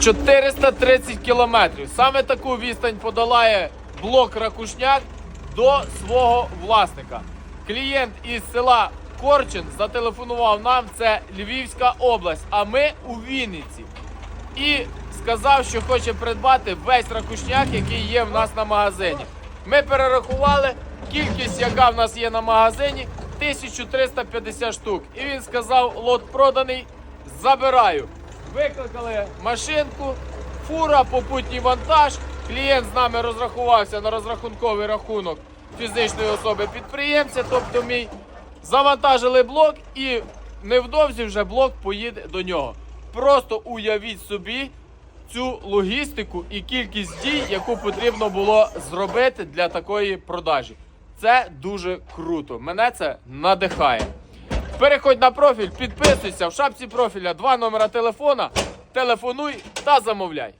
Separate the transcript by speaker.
Speaker 1: 430 кілометрів. Саме таку відстань подолає блок Ракушняк до свого власника. Клієнт із села Корчин зателефонував нам. Це Львівська область, а ми у Вінниці. І сказав, що хоче придбати весь ракушняк, який є в нас на магазині. Ми перерахували кількість, яка в нас є на магазині, 1350 штук. І він сказав, лот проданий, забираю. Викликали машинку, фура, попутній вантаж. Клієнт з нами розрахувався на розрахунковий рахунок фізичної особи підприємця, тобто мій. Завантажили блок і невдовзі вже блок поїде до нього. Просто уявіть собі цю логістику і кількість дій, яку потрібно було зробити для такої продажі. Це дуже круто. Мене це надихає. Переходь на профіль, підписуйся в шапці профіля два номера телефона, телефонуй та замовляй.